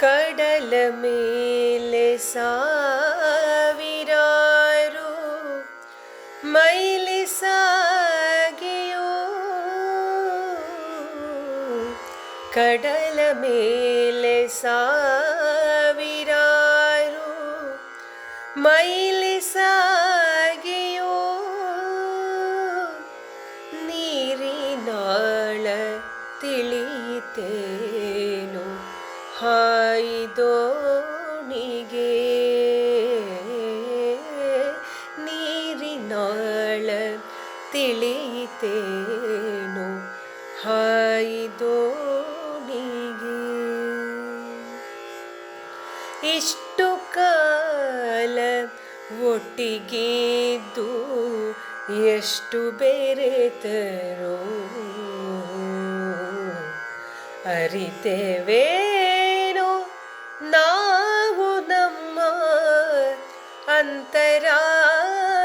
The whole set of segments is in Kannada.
ಕಡಲ ಮೇಲೆ ಸಾವಿರಾರು ಮೈಲಿ ಸಾಗಿಯೋ ಕಡಲ ಮೇಲೆ ಸಾವಿರಾರು ಮೈಲಿ ಸಾಗಿಯೋ ನೀರಿನಾಳ ತಿಳಿಯಿತೇನು ಹಾಯ್ದೋಣಿಗೆ ನೀರಿನಾಳ ತಿಳಿಯಿತೇನು ಹಾಯ್ದೋಣಿಗೆ ಇಷ್ಟು ಕಾಲ ಒಟ್ಟಿಗಿದ್ದು ಎಷ್ಟು ಬೇರೆತರೋ? ಅರಿತೇವೇನೋ ಅಂತರಾಳವಾ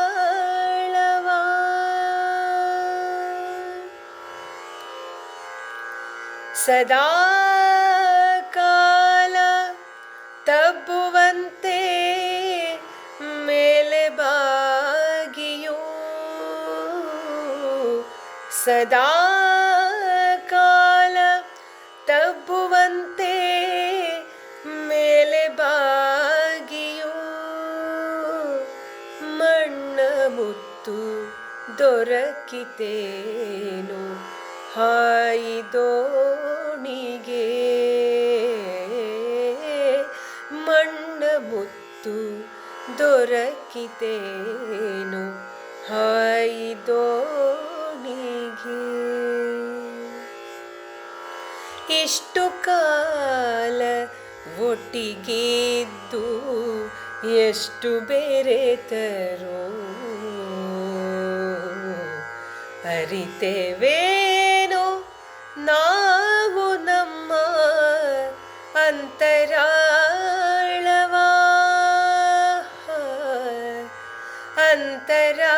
ಅಂತರಾಳವಾ ಸದಾ ಕಾಲ ತಬ್ಬುವಂತೆ ಮೇಲೆ ಬಾಗಿಯೋ ಸದಾ ಮುತ್ತು ದೊರಕಿತೇನು? ಹಾಯ್ದೋಣಿಗೆ ಮಣ್ಣ ಮುತ್ತು ದೊರಕಿತೇನು? ಹಾಯಿದೋಣಿಗೆ ಇಷ್ಟು ಕಾಲ ಒಟ್ಟಿಗಿದ್ದು ಎಷ್ಟು ಬೆರೆತರೋ ीते ನಾವು ನಮ್ಮ ಅಂತರಾಳವ. ಅಂತರಾ